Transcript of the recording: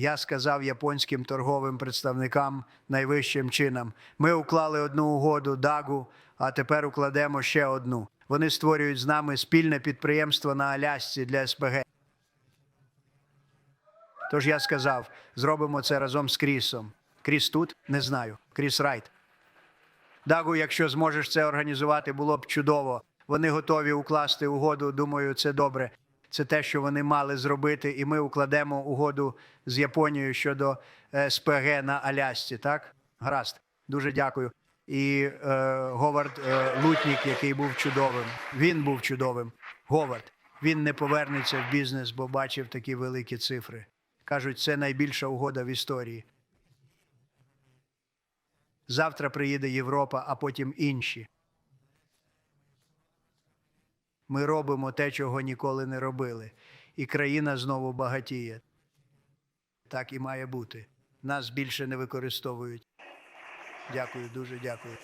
Я сказав японським торговим представникам найвищим чином: ми уклали одну угоду Дагу, а тепер укладемо ще одну. Вони створюють з нами спільне підприємство на Алясці для СПГ. Тож я сказав: зробимо це разом з Крісом. Кріс тут? Не знаю. Кріс Райт. Дагу, якщо зможеш це організувати, було б чудово. Вони готові укласти угоду. Думаю, це добре. Це те, що вони мали зробити, і ми укладемо угоду з Японією щодо е, СПГ на Алясці. Так, гаразд. Дуже дякую. І е, Говард е, Лутнік, який був чудовим. Він був чудовим. Говард. Він не повернеться в бізнес, бо бачив такі великі цифри. Кажуть, це найбільша угода в історії. Завтра приїде Європа, а потім інші. Ми робимо те, чого ніколи не робили, і країна знову багатіє. Так і має бути. Нас більше не використовують. Дякую, дуже дякую.